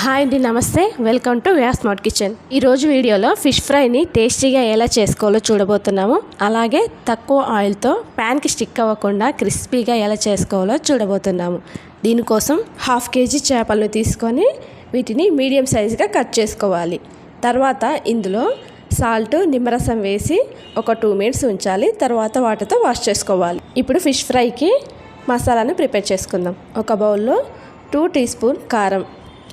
Hi అండి నమస్తే. Welcome to Vyas smart kitchen ఈరోజు వీడియోలో ఫిష్ ఫ్రైని టేస్టీగా ఎలా చేసుకోవాలో చూడబోతున్నాము. అలాగే తక్కువ ఆయిల్తో ప్యాన్కి స్టిక్ అవ్వకుండా క్రిస్పీగా ఎలా చేసుకోవాలో చూడబోతున్నాము. దీనికోసం హాఫ్ కేజీ చేపలను తీసుకొని వీటిని మీడియం సైజుగా కట్ చేసుకోవాలి. తర్వాత ఇందులో సాల్ట్ నిమ్మరసం వేసి ఒక టూ మినిట్స్ ఉంచాలి. తర్వాత వాటితో వాష్ చేసుకోవాలి. ఇప్పుడు ఫిష్ ఫ్రైకి మసాలాను ప్రిపేర్ చేసుకుందాం. ఒక బౌల్లో టూ టీ స్పూన్ కారం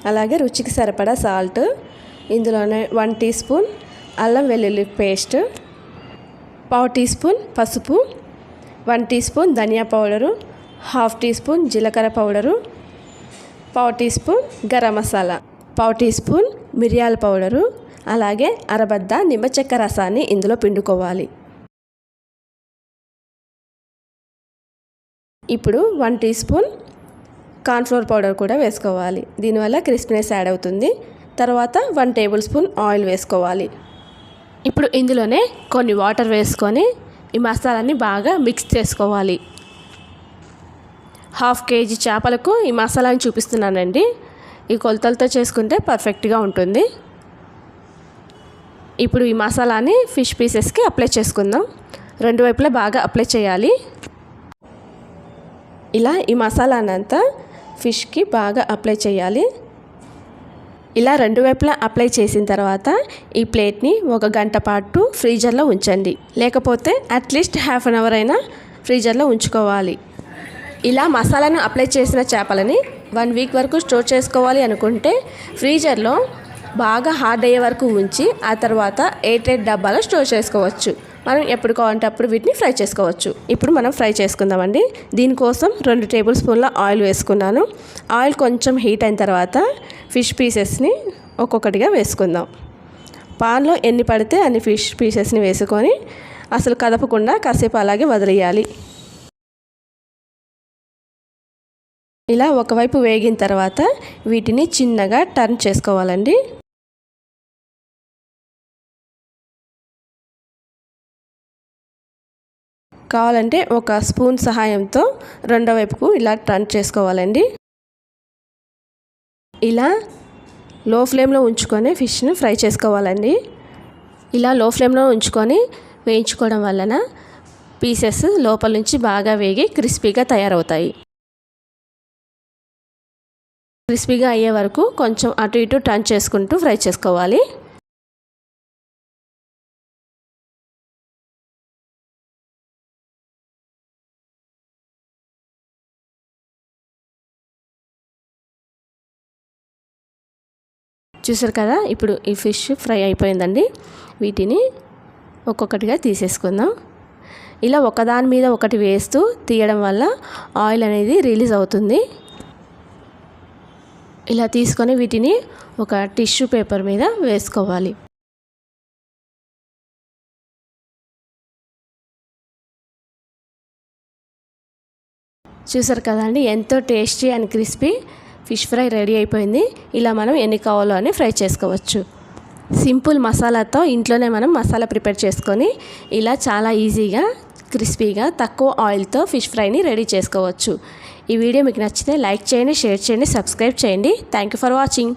అలాగే రుచికి సరిపడా సాల్ట్ ఇందులోనే వన్ టీ స్పూన్ అల్లం వెల్లుల్లి పేస్ట్ పావు టీ స్పూన్ పసుపు వన్ టీ స్పూన్ ధనియా పౌడరు హాఫ్ టీ స్పూన్ జీలకర్ర పౌడరు పావు టీ స్పూన్ గరం మసాలా పావు టీ స్పూన్ మిరియాల పౌడరు అలాగే అరబద్ద నిమ్మ చెక్క రసాన్ని ఇందులో పిండుకోవాలి. ఇప్పుడు one teaspoon cornflour powder కూడా వేసుకోవాలి. దీనివల్ల క్రిస్పీనెస్ యాడ్ అవుతుంది. తర్వాత వన్ టేబుల్ స్పూన్ ఆయిల్ వేసుకోవాలి. ఇప్పుడు ఇందులోనే కొన్ని వాటర్ వేసుకొని ఈ మసాలాని బాగా మిక్స్ చేసుకోవాలి. హాఫ్ కేజీ చేపలకు ఈ మసాలాని చూపిస్తున్నానండి. ఈ కొలతలతో చేసుకుంటే పర్ఫెక్ట్గా ఉంటుంది. ఇప్పుడు ఈ మసాలాని ఫిష్ పీసెస్కి అప్లై చేసుకుందాం. రెండు వైపులా బాగా అప్లై చేయాలి. ఇలా ఈ మసాలానంతా ఫిష్కి బాగా అప్లై చేయాలి. ఇలా రెండు వైపులా అప్లై చేసిన తర్వాత ఈ ప్లేట్ని ఒక గంట పాటు ఫ్రీజర్లో ఉంచండి. లేకపోతే అట్లీస్ట్ హాఫ్ అన్ అవర్ అయినా ఫ్రీజర్లో ఉంచుకోవాలి. ఇలా మసాలాను అప్లై చేసిన చేపలని వన్ వీక్ వరకు స్టోర్ చేసుకోవాలి అనుకుంటే ఫ్రీజర్లో బాగా హార్డ్ అయ్యే వరకు ఉంచి ఆ తర్వాత ఎయిట్ ఎయిట్ డబ్బాలో స్టోర్ చేసుకోవచ్చు. మనం ఎప్పుడు కావాలంటే అప్పుడు వీటిని ఫ్రై చేసుకోవచ్చు. ఇప్పుడు మనం ఫ్రై చేసుకుందామండి. దీనికోసం రెండు టేబుల్ స్పూన్ల ఆయిల్ వేసుకున్నాను. ఆయిల్ కొంచెం హీట్ అయిన తర్వాత ఫిష్ పీసెస్ని ఒక్కొక్కటిగా వేసుకుందాం. పాన్లో ఎన్ని పడితే అన్ని ఫిష్ పీసెస్ని వేసుకొని అసలు కదపకుండా కాసేపు అలాగే వదిలేయాలి. ఇలా ఒకవైపు వేగిన తర్వాత వీటిని చిన్నగా టర్న్ చేసుకోవాలండి. కావాలంటే ఒక స్పూన్ సహాయంతో రెండో వైపుకు ఇలా టర్న్ చేసుకోవాలండి. ఇలా లో ఫ్లేమ్లో ఉంచుకొని ఫిష్ని ఫ్రై చేసుకోవాలండి. ఇలా లో ఫ్లేమ్లో ఉంచుకొని వేయించుకోవడం వలన పీసెస్ లోపల నుంచి బాగా వేగి క్రిస్పీగా తయారవుతాయి. క్రిస్పీగా అయ్యే వరకు కొంచెం అటు ఇటు టర్న్ చేసుకుంటూ ఫ్రై చేసుకోవాలి. చూసారు కదా ఇప్పుడు ఈ ఫిష్ ఫ్రై అయిపోయిందండి. వీటిని ఒక్కొక్కటిగా తీసేసుకుందాం. ఇలా ఒకదాని మీద ఒకటి వేస్తూ తీయడం వల్ల ఆయిల్ అనేది రిలీజ్ అవుతుంది. ఇలా తీసుకొని వీటిని ఒక టిష్యూ పేపర్ మీద వేసుకోవాలి. చూసారు కదండి ఎంతో tasty and crispy fish fry ready అయిపోయింది. ఇలా మనం ఎన్ని కావాలో అని ఫ్రై చేసుకోవచ్చు. సింపుల్ మసాలాతో ఇంట్లోనే మనం మసాలా ప్రిపేర్ చేసుకొని ఇలా చాలా ఈజీగా క్రిస్పీగా తక్కువ ఆయిల్తో ఫిష్ ఫ్రైని రెడీ చేసుకోవచ్చు. ఈ వీడియో మీకు నచ్చితే లైక్ చేయండి షేర్ చేయండి సబ్స్క్రైబ్ చేయండి. Thank you for watching